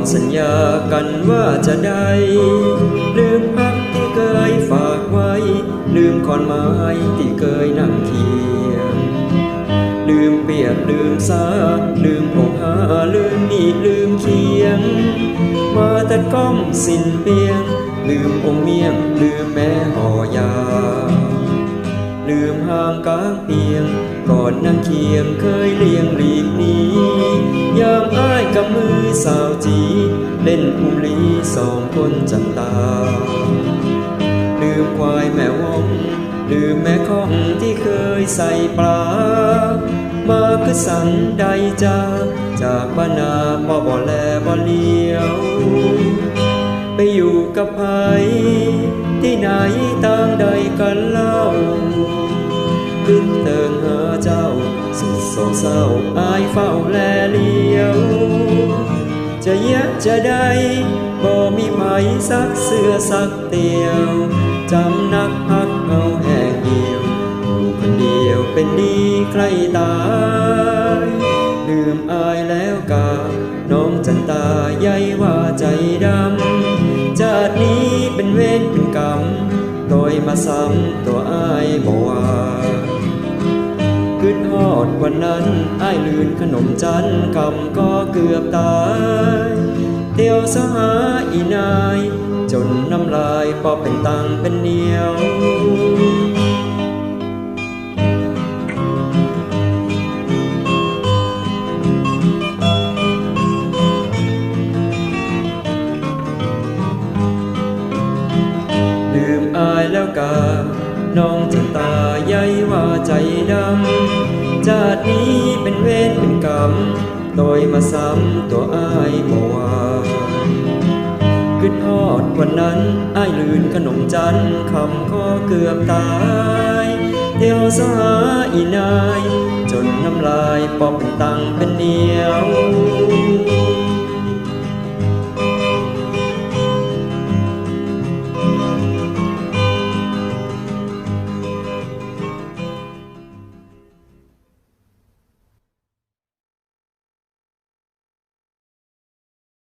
ดสัญญากันว่าจะได้ ลืมพักที่เคยฝากไว้ ลืมขอนไม้ที่เคยนั่งเคียง ลืมเปียกลืมสาลืมอกหาลืมมีลืมเคียง มาแต่ก้อมสิ้นเปียง ลืมองเมียง ลืมแม่ห่อยา ลืมห่างกลางเปียง ก่อนนั่งเคียงเคยเลี้ยงหลีกนี้ยาม กับมือสาวจีเล่นอุ้มลีสองคนจันตา ลืมควายแม่วองลืมแม่ข้องที่เคยใส่ปลา มาคือสันใดจาจากบ้านนาพ่บ่แลบ่เลี้ยว ไปอยู่กับไผที่ไหนต่างใดกันเล่าขึ้นเติงหาเจ้าสุดโศกเศร้าอายเฝ้าแลเลี จะแยกจะได้บ่มีไผสักเสื้อสักเตียวจำนักพักเอาแห่งเดียวอยู่คนเดียวเป็นดีใครตายลืมอายแล้วกาน้องจันตาใยว่าใจดำจากนี้เป็นเวรเป็นกรรมโดยมาซ้ำตัวอายบอกว่า วันนั้นไอ้ลืนขนมจันทร์คำก็เกือบตายเที่ยวสหาอีนาย จนน้ำลายพอเป็นตังเป็นเหนียวลืมอายแล้วกาน้องจะตาใยว่าใจดำ จากนี้เป็นเวรเป็นกรรมโดยมาซ้ำตัวอายบ่วาขึ้นทอดวันนั้นอายลืนขนมจันทร์คำก็เกือบตายเดียวสหาอีนาย จนน้ำลายปอบเป็นตังเป็นเหนียว